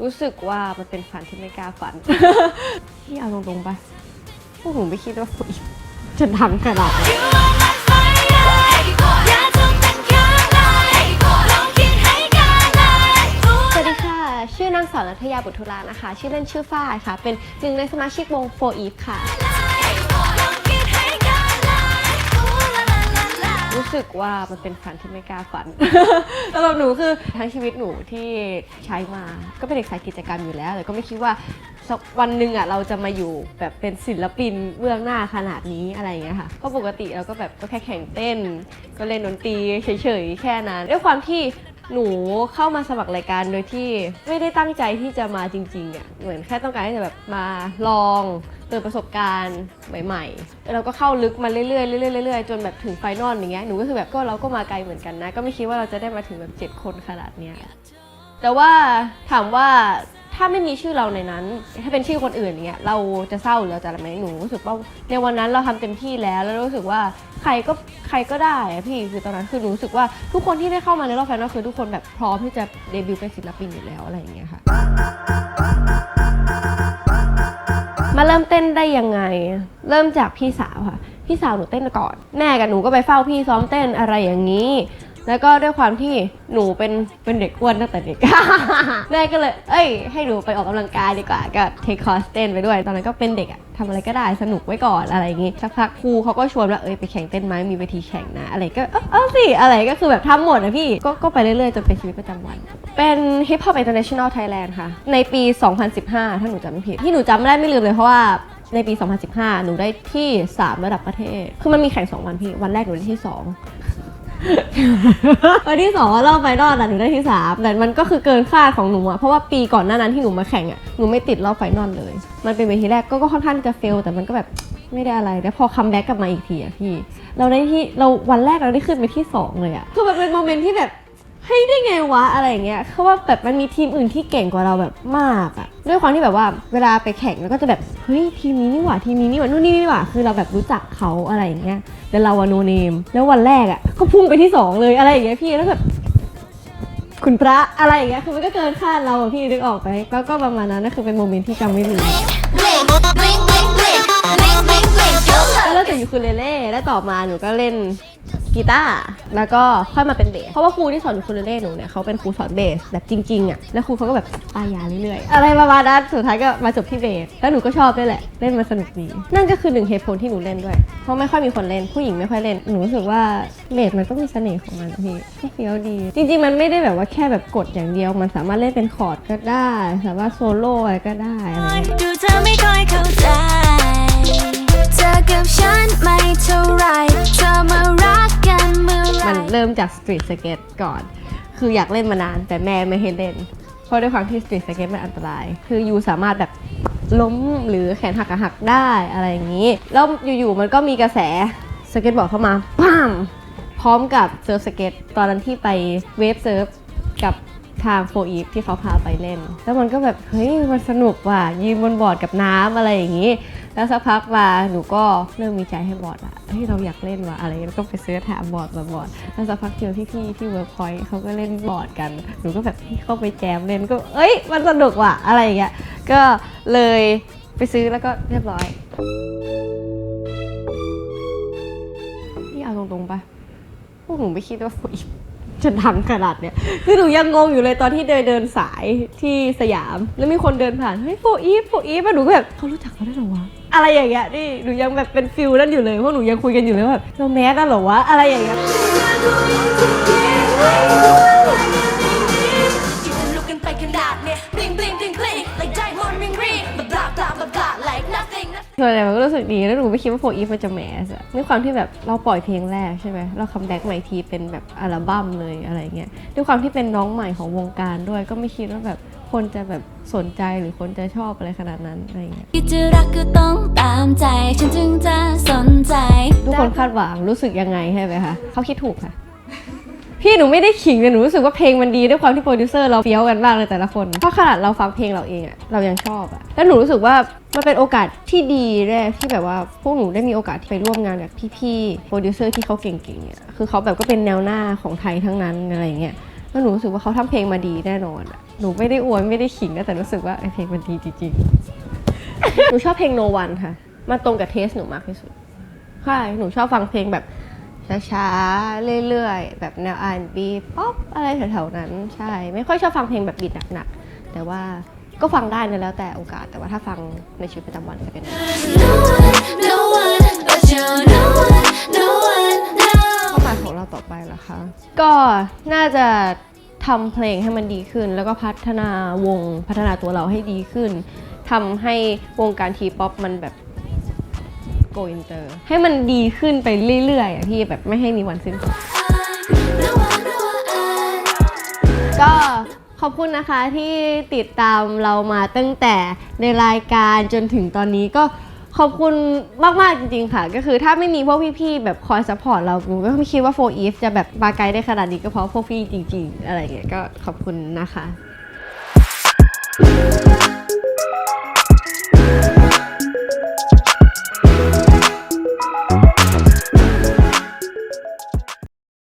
รู้สึกว่ามันเป็นฝันที่ไม่กล้าฝัน ที่เอาตรงๆปะพวกหนูไม่คิดว่าอีกจะดังขนาดนี้ You are my fire อย่าทำเป็นแค่ไหนลองคิดให้กันเลยสวัสดีค่ะ ชื่อนางสาวนัทยาบุตรธุรานะคะ ชื่อเล่นชื่อฝ้ายค่ะ เป็นหนึ่งในสมาชิกวง 4 Eve ค่ะ สึกว่ามันเป็นฝันที่ไม่กล้าฝัน สำหรับหนูคือทั้งชีวิตหนูที่ใช้มา ก็เป็นเด็กสายกิจกรรมอยู่แล้วแต่ก็ไม่คิดว่าสักวันหนึ่งอะเราจะมาอยู่แบบเป็นศิลปินเบื้องหน้าขนาดนี้อะไรอย่างเงี้ยค่ะเพราะปกติเราก็แบบก็แค่แข่งเต้น ก็เล่นดนตรีเฉยๆแค่นั้นด้วยความที่ หนูเข้ามาสมัครรายการโดยที่ไม่ได้ตั้งใจที่จะมาจริงๆอะเหมือนแค่ต้องการที่จะแบบมาลองเปิดประสบการณ์ใหม่ๆแล้วเราก็เข้าลึกมาเรื่อยๆเรื่อยๆเรื่อยๆจนแบบถึงไฟนอลอย่างเงี้ยหนูก็คือแบบก็เราก็มาไกลเหมือนกันนะ ก็ไม่คิดว่าเราจะได้มาถึงแบบเจ็ดคนขนาดเนี้ยแต่ว่าถามว่า ถ้าไม่มีชื่อเราในนั้น ถ้าเป็นชื่อคนอื่นอย่างเงี้ยเราจะเศร้าหรือเราจะอะไรไหมหนูรู้สึกว่าในวันนั้นเราทำเต็มที่แล้วแล้วรู้สึกว่าใครก็ใครก็ได้อะพี่คือตอนนั้นคือหนูรู้สึกว่าทุกคนที่ได้เข้ามาในรอบไฟนอลคือทุกคนแบบพร้อมที่จะเดบิวต์เป็นศิลปินอยู่แล้วอะไรอย่างเงี้ยค่ะมาเริ่มเต้นได้ยังไง เริ่มจากพี่สาวค่ะ พี่สาวหนูเต้นก่อน แม่กับหนูก็ไปเฝ้าพี่ซ้อมเต้นอะไรอย่างนี้ แล้วก็ด้วยความที่หนูเป็นเป็นเด็กอ้วนตั้งแต่เด็ก แม่ก็เลย เอ้ย ให้หนูไปออกกำลังกายดีกว่า ก็เทคคอร์สเต้นไปด้วย ตอนนั้นก็เป็นเด็กอะทำอะไรก็ได้สนุกไว้ก่อนอะไรอย่างงี้สักพักครูเขาก็ชวนว่าเอ้ยไปแข่งเต้นไหมมีเวทีแข่งนะ อะไรก็เออเอาสิอะไรก็คือแบบทำหมดนะพี่ก็ก็ไปเรื่อยๆจนเป็นชีวิตประจำวัน เป็น Hip Hop International Thailand ค่ะ ในปี 2015 ถ้าหนูจำไม่ผิดที่หนูจำไม่ได้ไม่ลืมเลยเพราะว่าในปี 2015 หนูได้ที่ 3 ระดับประเทศ คือมันมีแข่ง 2 วันพี่ วันแรกหนูได้ที่ 2 วันที่สองรอบไฟนอลอะหนูได้ที่สามแต่มันก็คือเกินคาดของหนูอะเพราะว่าปีก่อนหน้านั้นที่หนูมาแข่งอะหนูไม่ติดรอบไฟนอลเลย มันเป็นเวทีแรกก็ก็ค่อนข้างจะเฟล แต่มันก็แบบไม่ได้อะไรแล้วพอคัมแบ็กกลับมาอีกทีอะพี่ เราได้ที่เราวันแรกเราได้ขึ้นไปที่สองเลยอะคือมันเป็นโมเมนต์ที่แบบ ฮ้ยได้ไงวะอะไรอย่างเงี้ยเพราว่าแบบมันมีทีมอื่นที่เก่งกว่าเราแบบมากอะด้วยความที่แบบว่าเวลาไปแข่งเราก็จะแบบเฮ้ยทีมนี้นี่หว่าทีมนี้นี่หว่านู่นนี่นี่หว่าคือเราแบบรู้จักเขาอะไรอย่างเงี้ยแต่เราอะโนเนมแล้ววันแรกอะก็พุ่งไปที่สองเลยอะไรอย่างเงี้ยพี่แล้วแบบคุณพระอะไรอย่างเงี้ยคือมันก็เกินคาดเราอะพี่นึกออกไปก็ก็ประมาณนั้นนั่นคือเป็นโมเมนต์ที่จำไม่ลืม Bling bling bling bling bling bling bling ก็เริ่มจากยูคูเลเล่แล้วต่อมาหนูก็เล่น กีตาร์แล้วก็ค่อยมาเป็นเบสเพราะว่าครูที่สอนยูคูเลเล่หนูเนี่ยเขาเป็นครูสอนเบสแบบจริงๆอะแล้วครูเขาก็แบบป้ายยาเรื่อยๆอะไรประมาณนั้นสุดท้ายก็มาจบที่เบสแล้วหนูก็ชอบด้วยแหละเล่นมาสนุกดีนั่นก็คือหนึ่งเหตุผลที่หนูเล่นด้วย เพราะไม่ค่อยมีคนเล่นผู้หญิงไม่ค่อยเล่นหนูรู้สึกว่าเบสมันก็มีเสน่ห์ของมันนะพี่ที่เฟี้ยวดี จริง ๆ มันไม่ได้แบบว่าแค่แบบกดอย่างเดียว มันสามารถเล่นเป็นคอร์ดก็ได้ สามารถโซโล่อะไรก็ได้อะไร จากสตรีทสเก็ตก่อน คืออยากเล่นมานานแต่แม่ไม่ให้เล่น เพราะด้วยความที่สตรีทสเก็ตมันอันตราย คือยูสามารถแบบล้มหรือแขนหักหักได้อะไรอย่างนี้ แล้วอยู่ๆมันก็มีกระแสสเก็ตบอร์ดเข้ามาปั้มพร้อมกับเซิร์ฟสเก็ตตอนนั้นที่ไปเวฟเซิร์ฟกับทางโฟอีฟที่เขาพาไปเล่น แล้วมันก็แบบ เฮ้ย มันสนุกว่ะยืนบนบอร์ดกับน้ำอะไรอย่างนี้ แล้วสักพักมาหนูก็เริ่มมีใจให้บอร์ดละเฮ้ยเราอยากเล่นว่ะอะไรเงี้ยก็ไปซื้อถาบอร์ดมาบอร์ดแล้วสักพักเจอพี่ๆที่เวิร์กพอยต์เขาก็เล่นบอร์ดกันหนูก็แบบเข้าไปแจมเล่นก็เอ้ยมันสนุกว่ะอะไรอย่างเงี้ยก็เลยไปซื้อแล้วก็เรียบร้อยนี่เอาตรงๆปะพวกหนูไม่คิดว่าอี จะดังขนาดเนี้ยคือหนูยังงงอยู่เลยตอนที่เดินเดินสายที่สยาม แล้วมีคนเดินผ่านเฮ้ยโฟอีฟโฟอีฟอะหนูก็แบบเขารู้จักเขาได้หรอวะอะไรอย่างเงี้ยนี่หนูยังแบบเป็นฟิลนั่นอยู่เลยเพราะหนูยังคุยกันอยู่เลยว่าแบบเราแมสกันเหรอวะอะไรอย่างเงี้ยไปขนาดเนี้ย bling bling bling bling like nothing ส่วนใหญ่มันก็รู้สึกดีแล้วหนูไม่คิดว่าโฟอีฟมันจะแมสอะด้วยความที่แบบเราปล่อยเพลงแรกใช่ไหมเราคัมแบ็กใหม่ทีเป็นแบบอัลบั้มเลยอะไรเงี้ยด้วยความที่เป็นน้องใหม่ของวงการด้วย ก็ไม่คิดว่าแบบคนจะแบบสนใจหรือคนจะชอบอะไรขนาดนั้นอะไรเงี้ยคิดจะรักก็ต้องตามใจฉันจึงจะสนใจ ทุกคนคาดหวังรู้สึกยังไงใช่ไหมคะเขาคิดถูกค่ะ พี่หนูไม่ได้ขิงแต่หนูรู้สึกว่าเพลงมันดีด้วยความที่โปรดิวเซอร์เราเฟี้ยวกันมากเลยแต่ละคนเพราะขนาดเราฟังเพลงเราเองอะเรายังชอบอะแล้วหนูรู้สึกว่ามันเป็นโอกาสที่ดีด้วยที่แบบว่าพวกหนูได้มีโอกาสที่ไปร่วมงานกับพี่ๆโปรดิวเซอร์ที่เขาเก่งๆเนี่ยคือเขาแบบก็เป็นแนวหน้าของไทยทั้งนั้นอะไรอย่างเงี้ยแล้วหนูรู้สึกว่าเขาทำเพลงมาดีแน่นอนหนูไม่ได้อวยไม่ได้ขิงนะแต่รู้สึกว่าเพลงมันดีจริงๆหนูชอบเพลง No One ค่ะ มันตรงกับเทสหนูมากที่สุดใช่หนูชอบฟังเพลงแบบ ช้าๆเรื่อยๆ แบบแนว R&B ป๊อปอะไรแถวๆนั้นใช่ ไม่ค่อยชอบฟังเพลงแบบบีทหนักๆ แต่ว่าก็ฟังได้นะแล้วแต่โอกาสแต่ว่าถ้าฟังในชีวิตประจำวันจะเป็น No one, no one but you. No one, no one, no. เป้าหมายของเราต่อไปล่ะคะ ก็น่าจะทำเพลงให้มันดีขึ้น แล้วก็พัฒนาวงพัฒนาตัวเราให้ดีขึ้นทำให้วงการทีป๊อปมันแบบ go inter ให้มันดีขึ้นไปเรื่อยๆอะพี่แบบไม่ให้มีวันสิ้นสุดก็ขอบคุณนะคะที่ติดตามเรามาตั้งแต่ในรายการจนถึงตอนนี้ก็ขอบคุณมากๆจริงๆค่ะ ก็คือถ้าไม่มีพวกพี่ๆแบบคอยซัพพอร์ตเราหนูก็ไม่คิดว่าโฟอีฟจะแบบมาไกลได้ขนาดนี้ก็เพราะพวกพี่จริง ๆ อะไรเงี้ยก็ขอบคุณนะคะ